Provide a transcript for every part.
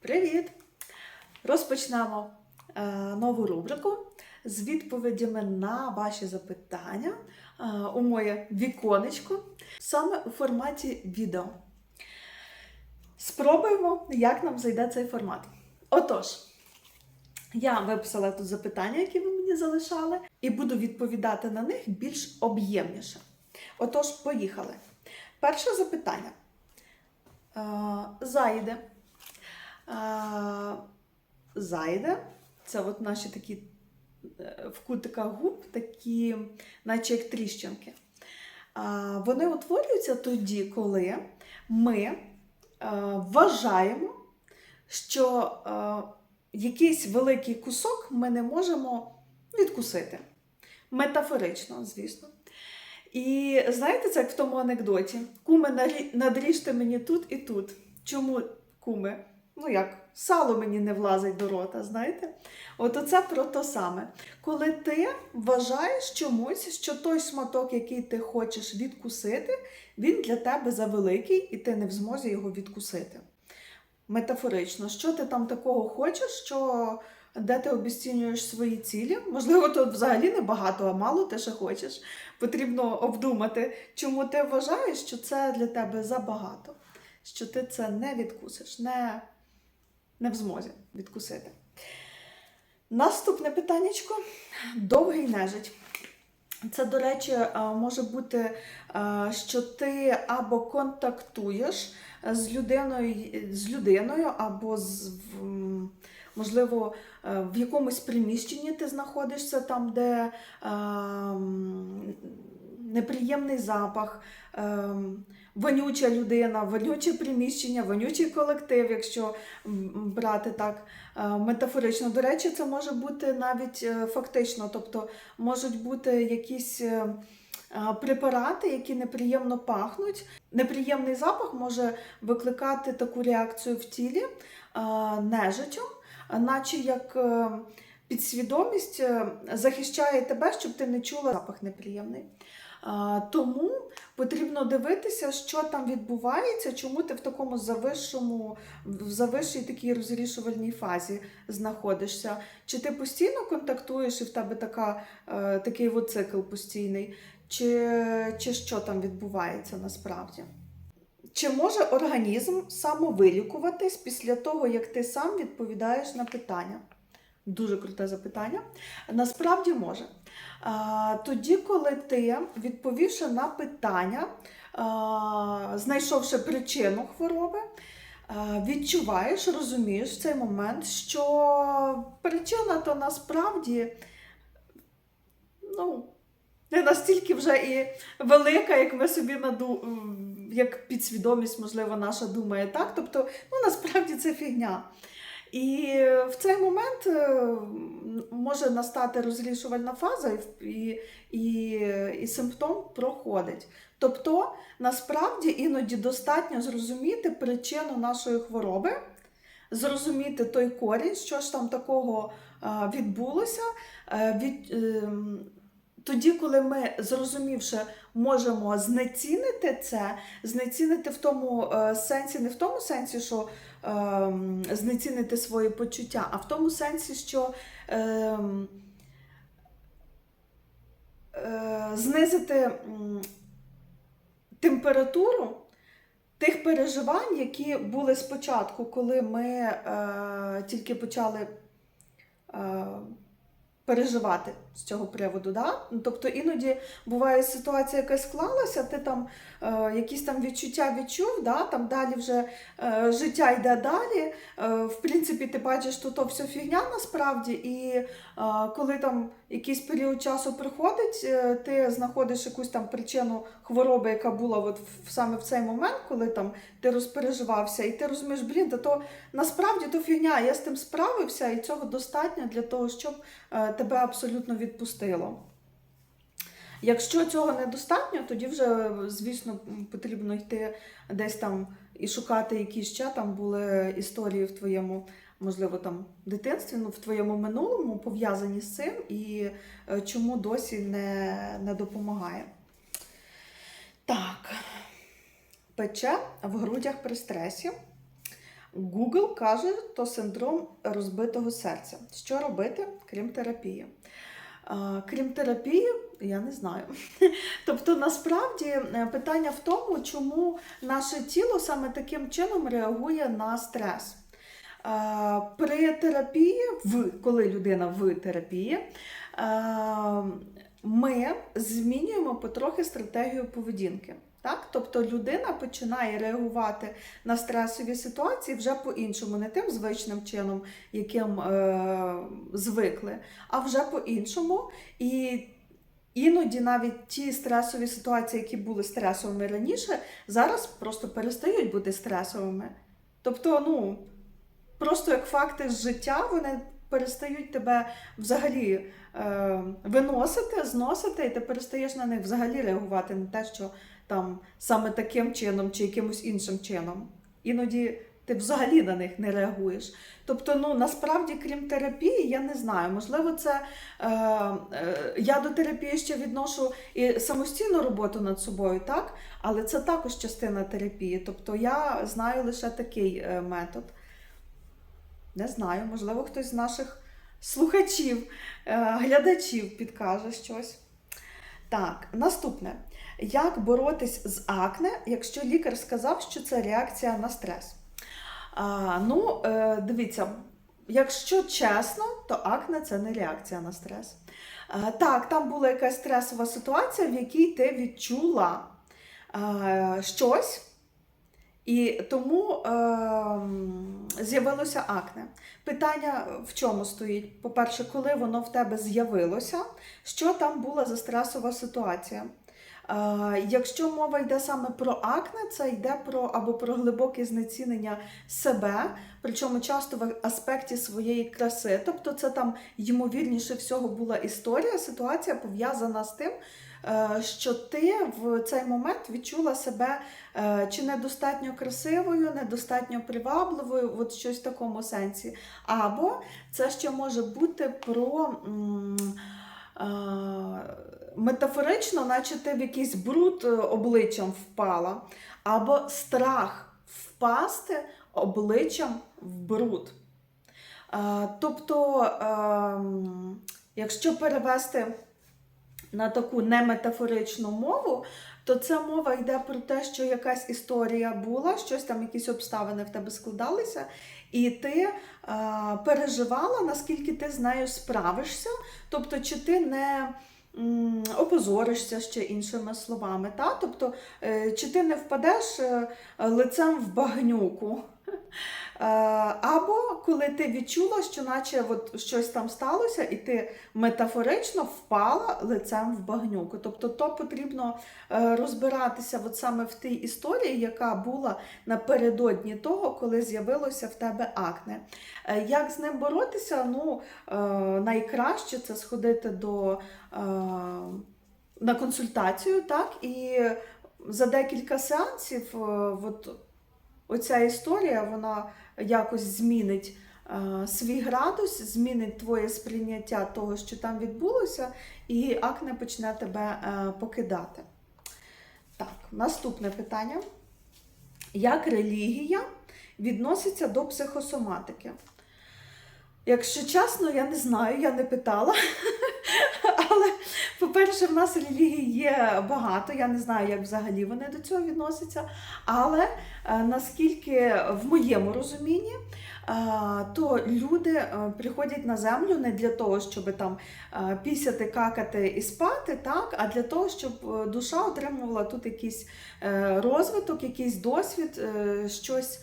Привіт! Розпочнемо е, нову рубрику з відповідями на ваші запитання е, у моє віконечко саме у форматі відео. Спробуємо, як нам зайде цей формат. Отож, я виписала тут запитання, які ви мені залишали, і буду відповідати на них більш об'ємніше. Отож, поїхали. Перше запитання. Е, Зайде. Зайде. Це от наші такі е, в кутиках губ, такі, наче як тріщинки. Вони утворюються тоді, коли ми е, вважаємо, що е, якийсь великий кусок ми не можемо відкусити. Метафорично, звісно. І знаєте, це як в тому анекдоті: нарі- надріжте мені тут і тут. Чому куме? Ну як, сало мені не влазить до рота, знаєте? От оце про те саме. Коли ти вважаєш чомусь, що той шматок, який ти хочеш відкусити, він для тебе завеликий, і ти не в змозі його відкусити. Метафорично, що ти там такого хочеш, що де ти обіцінюєш свої цілі? Можливо, тут взагалі не багато, а мало ти ще хочеш. Потрібно обдумати, чому ти вважаєш, що це для тебе забагато, що ти це не відкусиш, не, не в змозі відкусити. Наступне питаннячко. Довгий нежить. Це, до речі, е, може бути, е, що ти або контактуєш з людиною, з людиною або з, можливо, е, в якомусь приміщенні ти знаходишся, там, де е, неприємний запах, е, м, вонюча людина, вонюче приміщення, вонючий колектив, якщо брати так е, метафорично. До речі, це може бути навіть е, фактично, тобто можуть бути якісь. е, Препарати, які неприємно пахнуть. Неприємний запах може викликати таку реакцію в тілі нежиттю, наче як підсвідомість захищає тебе, щоб ти не чула запах неприємний. Тому потрібно дивитися, що там відбувається, чому ти в такому завищому, в завищій такій розрішувальній фазі знаходишся. Чи ти постійно контактуєш і в тебе така, е, такий цикл постійний, чи, чи що там відбувається насправді? Чи може організм самовилікуватись після того, як ти сам відповідаєш на питання? Дуже круте запитання. Насправді може. Тоді, коли ти, відповівши на питання, знайшовши причину хвороби, відчуваєш, розумієш в цей момент, що причина то насправді ну, не настільки вже і велика, як ми собі наду... як підсвідомість, можливо, наша думає так. Тобто, ну насправді це фігня. І в цей момент е, може настати розрішувальна фаза, і, і, і, симптом проходить. Тобто, насправді іноді достатньо зрозуміти причину нашої хвороби, зрозуміти той корінь, що ж там такого е, відбулося. е, Від, тоді, коли ми, зрозумівши, можемо знецінити це, знецінити в тому сенсі, не в тому сенсі, що знецінити свої почуття, а в тому сенсі, що ем, е, знизити температуру тих переживань, які були спочатку, коли ми е, тільки почали. Е, переживати з цього приводу. Да? Ну, Тобто іноді буває ситуація, яка склалася, ти там е, якісь там відчуття відчув, да? там далі вже е, життя йде далі. Е, в принципі, ти бачиш, що то все фігня насправді, і е, коли там якийсь період часу приходить, е, ти знаходиш якусь там причину хвороби, яка була от в, саме в цей момент, коли там ти розпереживався, і ти розумієш, блін, то насправді то фігня, я з тим справився, і цього достатньо для того, щоб е, тебе абсолютно відпустило. Якщо цього недостатньо, тоді вже, звісно, потрібно йти десь там і шукати, які ще там були історії в твоєму, можливо, там дитинстві, ну, в твоєму минулому пов'язані з цим, і е, чому досі не, не допомагає. Так, пече в грудях при стресі. Google каже, то синдром розбитого серця. Що робити, крім терапії? Крім терапії, я не знаю. Тобто, насправді е, питання в тому, чому наше тіло саме таким чином реагує на стрес. При терапії, в, коли людина в терапії, ми змінюємо потрохи стратегію поведінки. Так? Тобто людина починає реагувати на стресові ситуації вже по-іншому, не тим звичним чином, яким е, звикли, а вже по-іншому. І іноді навіть ті стресові ситуації, які були стресовими раніше, зараз просто перестають бути стресовими. Тобто, ну, просто як факти з життя, вони перестають тебе взагалі е, виносити, зносити, і ти перестаєш на них взагалі реагувати на те, що там саме таким чином чи якимось іншим чином. Іноді ти взагалі на них не реагуєш. Тобто, ну насправді, крім терапії, я не знаю. Можливо, це е, е, я до терапії ще відношу і самостійну роботу над собою, так? Але це також частина терапії. Тобто я знаю лише такий е, метод. Не знаю, можливо, хтось з наших слухачів, е, глядачів підкаже щось. Так, наступне. Як боротись з акне, якщо лікар сказав, що це реакція на стрес? А, ну, е, дивіться, якщо чесно, то акне це не реакція на стрес. А, так, там була якась стресова ситуація, в якій ти відчула а, щось. І тому е, з'явилося акне. Питання в чому стоїть? По-перше, коли воно в тебе з'явилося, що там була за стресова ситуація? Якщо мова йде саме про акне, це йде про або про глибоке знецінення себе, причому часто в аспекті своєї краси. Тобто, це там ймовірніше всього була історія, ситуація пов'язана з тим, е, що ти в цей момент відчула себе е, чи недостатньо красивою, недостатньо привабливою, от щось в такому сенсі. Або це ще може бути про. е, Метафорично, наче ти в якийсь бруд е, обличчям впала, або страх впасти обличчям в бруд. Е, Тобто, ем, якщо перевести на таку неметафоричну мову, то ця мова йде про те, що якась історія була, щось там, якісь обставини в тебе складалися, і ти е, переживала, наскільки ти з нею справишся, тобто, чи ти не опозоришся ще іншими словами. Та? Тобто, е, чи ти не впадеш е, лицем в багнюку. Е, Або коли ти відчула, що наче от щось там сталося, і ти метафорично впала лицем в багнюку. Тобто, то потрібно е, розбиратися от саме в тій історії, яка була напередодні того, коли з'явилося в тебе акне. Е, Як з ним боротися? Ну, найкраще це сходити до, на консультацію, так, і за декілька сеансів от, оця історія вона якось змінить е, свій градус, змінить твоє сприйняття того, що там відбулося, і акне почне тебе е, покидати. Так, наступне питання. Як релігія відноситься до психосоматики? Якщо чесно, я не знаю, я не питала. Але, по-перше, в нас релігій є багато. Я не знаю, як взагалі вони до цього відносяться. Але е, наскільки в моєму розумінні, е, то люди е, приходять на землю не для того, щоб там пісяти, какати і спати, так, а для того, щоб душа отримувала тут якийсь розвиток, якийсь досвід, щось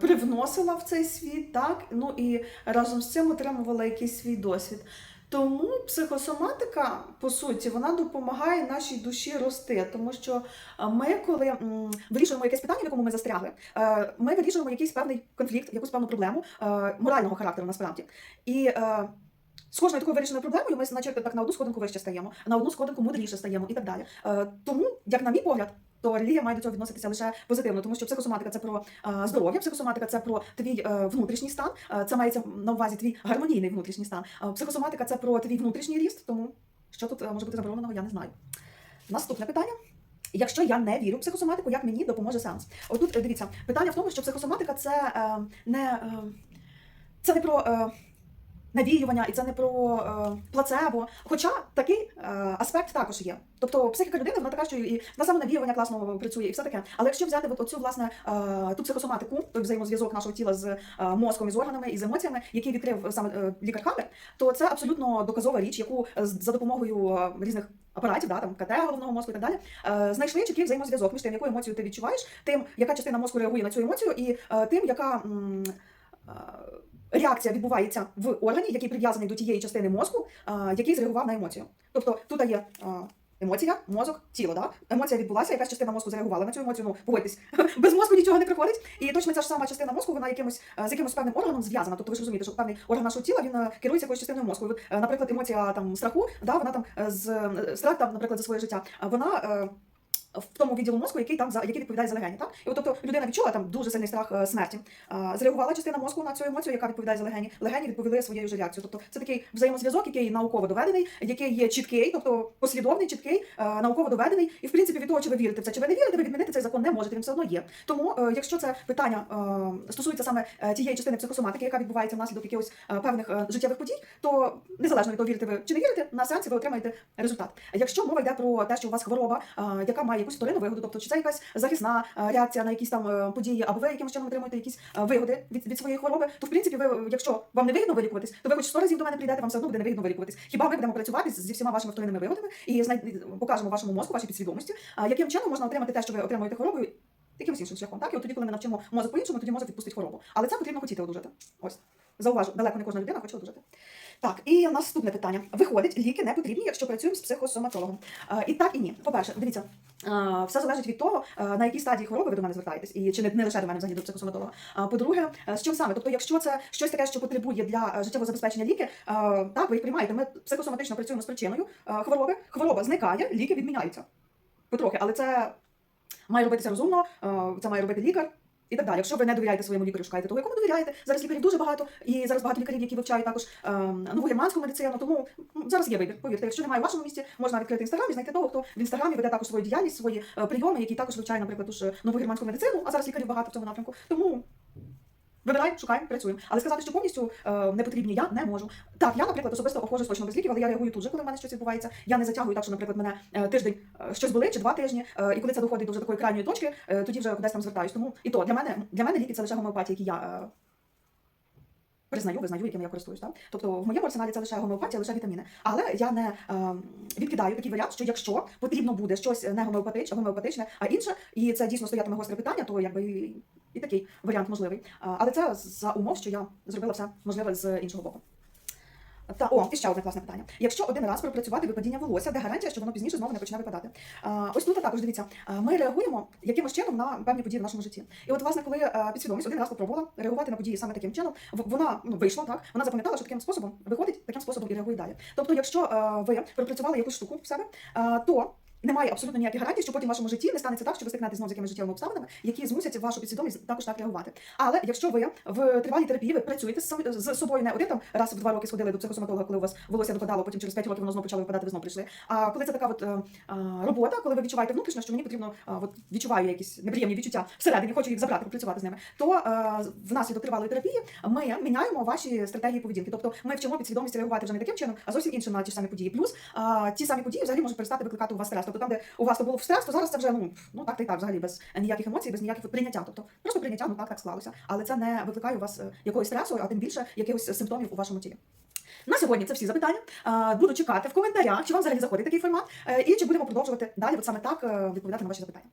привносила в цей світ, так, ну і разом з цим отримувала якийсь свій досвід. Тому психосоматика, по суті, вона допомагає нашій душі рости, тому що е, ми, коли вирішуємо якесь питання, в якому ми застрягли, е, ми вирішуємо якийсь певний конфлікт, якусь певну проблему е, морального характеру насправді. І е, з кожною такою вирішеною проблемою ми, наче так на одну сходинку вище стаємо, на одну сходинку мудріше стаємо і так далі. Е, тому, як на мій погляд, то релігія має до цього відноситися лише позитивно, тому що психосоматика це про е, здоров'я, психосоматика це про твій е, внутрішній стан, це мається на увазі твій гармонійний внутрішній стан. Психосоматика це про твій внутрішній ріст, тому що тут може бути забороненого, я не знаю. Наступне питання. Якщо я не вірю в психосоматику, як мені допоможе сеанс? Отут е, дивіться, питання в тому, що психосоматика це не, це не про навіювання і це не про е, плацебо. Хоча такий е, аспект також є. Тобто психіка людини вона така, що і на самонавіювання класно працює, і все таке. Але якщо взяти от оцю власне е, ту психосоматику, той взаємозв'язок нашого тіла з е, мозком і з органами і з емоціями, який відкрив саме е, лікар Хамлер, то це абсолютно доказова річ, яку е, за допомогою е, різних апаратів, да, там КТ головного мозку і так далі, е, знайшли чіткий взаємозв'язок між тим, яку емоцію ти відчуваєш, тим, яка частина мозку реагує на цю емоцію, і е, тим, яка. м, е, Реакція відбувається в органі, який прив'язаний до тієї частини мозку, який зреагував на емоцію. Тобто тут є емоція, мозок, тіло. Да? Емоція відбулася, якась частина мозку зреагувала на цю емоцію. Ну погодьтесь, без мозку нічого не приходить. І точно ця ж сама частина мозку, вона якимось з якимось певним органом зв'язана. Тобто ви ж розумієте, що певний орган нашого тіла він керується якоюсь частиною мозку. Е, наприклад, емоція там страху, да, вона там е, з е, страх там, наприклад, за своє життя, вона. В тому відділу мозку, який там за який відповідає за легені, так і от, тобто людина відчула там дуже сильний страх е, смерті. Зреагувала частина мозку на цю емоцію, яка відповідає за легені. Легені відповіли своєю ж реакцією. Тобто це такий взаємозв'язок, який науково доведений, який є чіткий, тобто послідовний, чіткий, е, науково доведений. І в принципі від того, чи ви вірите в це, чи ви не вірите, ви відмінити цей закон не можете. Він все одно є. Тому, е, якщо це питання стосується саме тієї частини психосоматики, яка відбувається внаслідок якихось певних життєвих подій, то незалежно від того, вірите ви чи не вірите, на сеансі ви отримаєте результат. Якщо мова йде про те, що у вас хвороба, яка має якусь вторинну вигоду, тобто чи це якась захисна е, реакція на якісь там е, події, або ви якимось чином отримуєте якісь е, вигоди від, від своєї хвороби, то в принципі, ви, якщо вам не вигідно вилікуватись, то ви хоч 100 разів до мене прийдете, вам все одно буде невигідно вилікуватись. Хіба ми будемо працювати зі всіма вашими вторинними вигодами і покажемо вашому мозку, вашій підсвідомості, яким чином можна отримати те, що ви отримуєте хворобою. Якимось іншим шляхом, так? І от тоді, коли ми навчимо мозок по-іншому, тоді мозок відпустить хворобу. Але це потрібно хотіти одужати. Ось. Зауважу, далеко не кожна людина хоче одужати. Так, і наступне питання. Виходить, ліки не потрібні, якщо працюємо з психосоматологом. Е, і так, і ні. По-перше, дивіться, е, все залежить від того, е, на якій стадії хвороби ви до мене звертаєтесь, і чи не, лише до мене взагалі до психосоматолога. По-друге, з чим саме? Тобто, якщо це щось таке, що потребує для життєвого забезпечення ліки, так, ви їх приймаєте. Ми психосоматично працюємо з причиною хвороби. Хвороба зникає, ліки відміняються. Потрохи, але це має робитися розумно, це має робити лікар. І так далі. Якщо ви не довіряєте своєму лікарю, шукайте того, якому довіряєте. Зараз лікарів дуже багато, і зараз багато лікарів, які вивчають також ем, нову германську медицину. Тому зараз є вибір. Повірте, якщо немає в вашому місті, можна відкрити інстаграм і знайти того, хто в інстаграмі веде також свою діяльність, свої е, прийоми, які також вивчає, наприклад, е, нову германську медицину. А зараз лікарів багато в цьому напрямку. Тому вибираємо, шукаємо, працюємо. Але сказати, що повністю е, не потрібні я не можу. Так, я, наприклад, особисто обходжусь точно без ліків, але я реагую тут же, коли в мене щось відбувається. Я не затягую так, що, наприклад, мене е, тиждень е, щось болить чи два тижні, е, і коли це доходить до вже такої крайньої точки, е, тоді вже кудись там звертаюсь. Тому і то для мене для мене ліки це лише гомеопатія, які я. е, Признаю, визнаю, яким я користуюсь. Так? Тобто в моєму арсеналі це лише гомеопатія, лише вітаміни. Але я не е, відкидаю такий варіант, що якщо потрібно буде щось не гомеопатичне, гомеопатичне, а інше, і це дійсно стоятиме гостре питання, то якби і, такий варіант можливий. Але це за умов, що я зробила все можливе з іншого боку. Та о, і ще одне класне питання. Якщо один раз пропрацювати випадіння волосся, де гарантія, що воно пізніше знову не почне випадати? А, ось тут також дивіться, ми реагуємо якимось чином на певні події в нашому житті. І от, власне, коли підсвідомість один раз попробувала реагувати на події саме таким чином, вона ну, вийшла, так вона запам'ятала, що таким способом виходить, таким способом і реагує далі. Тобто, якщо а, ви пропрацювали якусь штуку в себе, а, то немає абсолютно ніяких гарантій, що потім в вашому житті не станеться так, що ви стикнете знову з якимись життєвими обставинами, які змусять вашу підсвідомість також так реагувати. Але якщо ви в тривалій терапії ви працюєте з, собою не один там раз в два роки сходили до психосоматолога, коли у вас волосся випадало, потім через 5 років воно знову почало випадати, ви знову прийшли. А коли це така от е, робота, коли ви відчуваєте внутрішньо, що мені потрібно от відчуваю якісь неприємні відчуття всередині, хочу їх забрати, попрацювати з ними, то е, внаслідок тривалої терапії ми міняємо ваші стратегії поведінки. Тобто ми вчимо підсвідомість реагувати вже не таким чином, а зовсім іншим на ті ж самі події. Плюс ті самі події взагалі можуть перестати викликати у вас стрес. Тобто там, де у вас то було стрес, то зараз це вже ну, ну так та й так, взагалі без ніяких емоцій, без ніяких прийняття. Тобто просто прийняття, ну так так склалося. Але це не викликає у вас е, якогось стресу, а тим більше якихось симптомів у вашому тілі. На сьогодні це всі запитання. Буду чекати в коментарях, чи вам взагалі заходить такий формат, е, і чи будемо продовжувати далі, от саме так е, відповідати на ваші запитання.